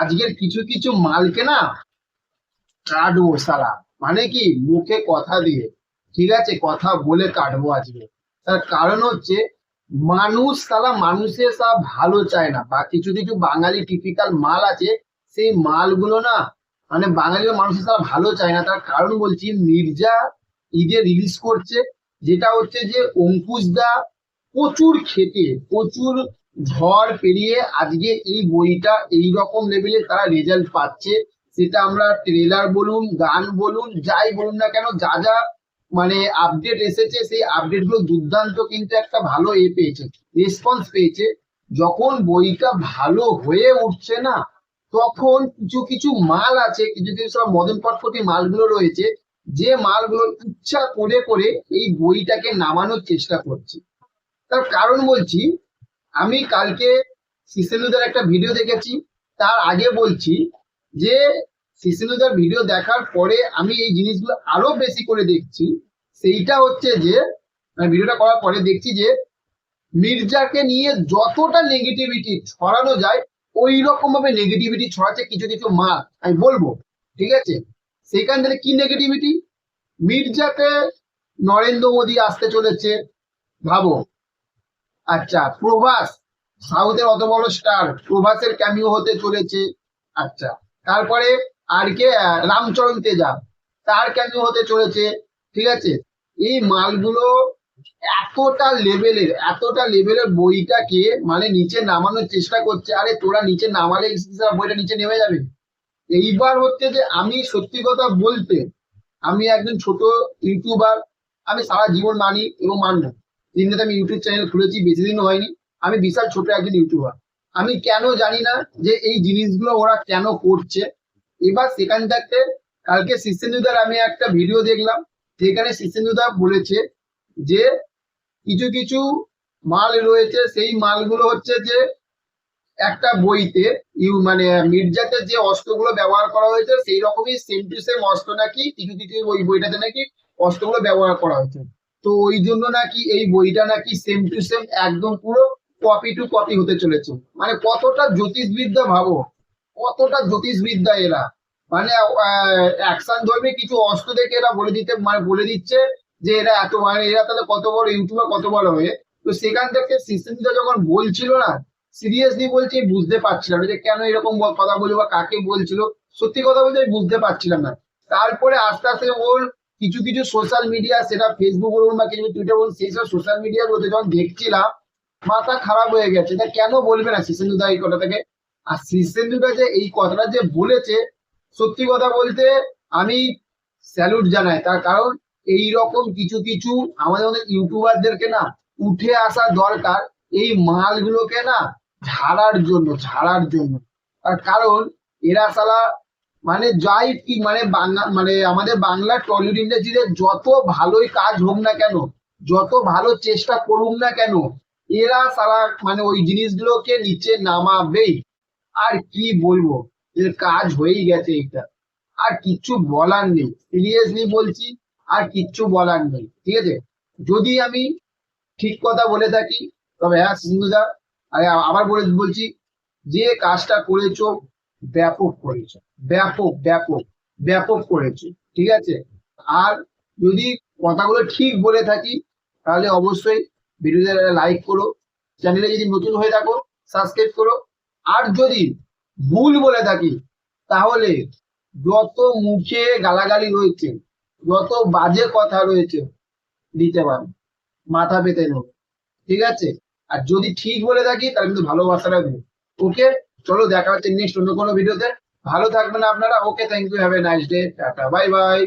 আজকের কিছু কিছু মালকে না কাটবো সালা। মানে কি? মুখে কথা দিয়ে। ঠিক আছে, কথা বলে কাটবো আজকে। তার কারণ হচ্ছে, মানুষ তারা মানুষের সব ভালো চায় না। বা কিছু কিছু বাঙালি টিপিক্যাল মাল আছে, সেই মালগুলো না মানে বাঙালি মানুষের সারা ভালো চায় না। তার কারণ বলছি, মির্জা ঈদে রিলিজ করছে, যেটা হচ্ছে যে অঙ্কুশ দা প্রচুর খেটে, প্রচুর ঝড় পেরিয়ে আজকে এই বইটা এই রকম লেভেলে তারা রেজাল্ট পাচ্ছে। সেটা আমরা ট্রেলার বলুন, গান বলুন, যাই বলুন না কেন, যা যা মানে আপডেট এসেছে, সেই আপডেটগুলো দুর্দান্ত কিন্তু একটা ভালো এ পেয়েছে রেসপন্স পেয়েছে। যখন বইটা ভালো হয়ে উঠছে না, তখন কিছু কিছু মাল আছে, কিছু কিছু সব মদন পটপটি মালগুলো রয়েছে, যে মালগুলো ইচ্ছা করে করে এই বইটাকে নামানোর চেষ্টা করছে। তার কারণ বলছি আমি কালকে সিসেনুদার একটা ভিডিও দেখেছি। তার আগে বলছি যে সিসেনুদার ভিডিও দেখার পরে আমি এই জিনিসগুলো আরও বেশি করে দেখছি। সেইটা হচ্ছে যে ভিডিওটা করার পরে দেখছি যে, মির্জাকে নিয়ে যতটা নেগেটিভিটি ছড়ানো যায় ওই রকম ভাবে নেগেটিভিটি ছড়াচ্ছে কিছু কিছু মা আমি বলব, ঠিক আছে? সেখান থেকে কি নেগেটিভিটি মির্জাকে নরেন্দ্র মোদী আসতে চলেছে। ভাবো। আচ্ছা প্রভাস। সাউথের অত বড় স্টার প্রভাসের ক্যামিও হতে চলেছে। আচ্ছা তারপরে আর কে রামচরণ তেজা। তার ক্যামিও হতে চলেছে, ঠিক আছে? এই মালগুলো এতটা লেভেলের এতটা লেভেলের বইটাকে মানে নিচে নামানোর চেষ্টা করছে। আরে, তোরা নিচে নামালে বইটা নিচে নেমে যাবে। এইবার হচ্ছে যে আমি সত্যি কথা বলতে, আমি একজন ছোট ইউটিউবার, আমি সারা জীবন মানি এবং মানবো। দিনটাতে আমি ইউটিউব চ্যানেল খুলেছি বেশি দিন হয়নি। আমি বিশাল ছোট একজন ইউটিউবার আমি কেন জানি না যে এই জিনিসগুলো ওরা কেন করছে। এবার সেখান থেকে কালকে সিসেন্দুদার আমি একটা ভিডিও দেখলাম। যেখানে সিসেন্দুদা বলেছে যে কিছু কিছু মাল রয়েছে, সেই মালগুলো হচ্ছে যে একটা বইতে, ইউ মানে মির্জাতে যে অস্ত্রগুলো ব্যবহার করা হয়েছে সেই রকমই সেম টু সেম অস্ত্র নাকি, কিছু কিছু ওই বইটাতে নাকি অস্ত্রগুলো ব্যবহার করা হয়েছে। তো ওই জন্য নাকি এই বইটা নাকি সেম টু সেম একদম পুরো কপি টু কপি হতে চলেছে। মানে কতটা জ্যোতিষবিদ্যা ভাবো, কতটা জ্যোতিষবিদ্যা এরা। মানে অ্যাকশন ধর্মে কিছু অস্ত্র দেখে এরা বলে দিতে মানে বলে দিচ্ছে যে এরা এত মানে এরা তাহলে কত বড় ইউটিউবার, কত বড় হয়ে তো সেখান থেকে সিস্টেমটা যখন বলছিল না সিরিয়াসলি বলছি বুঝতে পারছিলাম যে কেন এরকম কথা বলব বা কাকে বলছিল। সত্যি কথা বলতে আমি বুঝতে পারছিলাম না। তারপরে আস্তে আস্তে ওর কিছু কিছু সোশ্যাল মিডিয়া সেটা ফেসবুক বলুন বা কিছু টুইটার বলুন, সেই সব সোশ্যাল মিডিয়ার মধ্যে যখন দেখছিলাম, মাথা খারাপ হয়ে গেছে। তা কেন বলবে না শীর্ষেন্দু শিশেন্দুদা এই কথাটাকে আর শীর্ষেন্দু দা যে এই কথাটা যে বলেছে, সত্যি কথা বলতে আমি স্যালুট জানাই। তার কারণ এই রকম কিছু কিছু আমাদের অনেক ইউটিউবারদেরকে না উঠে আসা দরকার এই মালগুলোকে না ঝাড়ার জন্য ঝাড়ার জন্য। তার কারণ এরা সালা মানে যাই কি মানে বাংলা মানে আমাদের বাংলা টলিউড ইন্ডাস্ট্রিতে যত ভালোই কাজ হোক না কেন, যত ভালো চেষ্টা করুক না কেন, এরা সারা মানে ওই জিনিসগুলোকে নিচে নামাবেই। আর কি বলব, এর কাজ হয়েই গেছে এটা আর কিচ্ছু বলার নেই। সিরিয়াসলি বলছি, আর কিচ্ছু বলার নেই। ঠিক আছে? যদি আমি ঠিক কথা বলে থাকি, তবে হ্যাঁ সিন্ধুদা আবার বলে বলছি, যে কাজটা করেছ ব্যাপক করেছে, ব্যাপক ব্যাপক ব্যাপক করেছে, ঠিক আছে? আর যদি কথাগুলো ঠিক বলে থাকি, তাহলে অবশ্যই ভিডিওতে লাইক করো চ্যানেলে যদি নতুন হয়ে থাকো সাবস্ক্রাইব করো। আর যদি ভুল বলে থাকি, তাহলে যত মুখে গালাগালি রয়েছে, যত বাজে কথা রয়েছে, দিতে পারো, মাথা পেতে নেব ঠিক আছে? আর যদি ঠিক বলে থাকি, তাহলে কিন্তু ভালোবাসা রাখবে ওকে চলো দেখা হচ্ছে নেক্সট অন্য কোনো ভিডিওতে ভালো থাকবেন আপনারা। Okay thank you have a nice day tata bye bye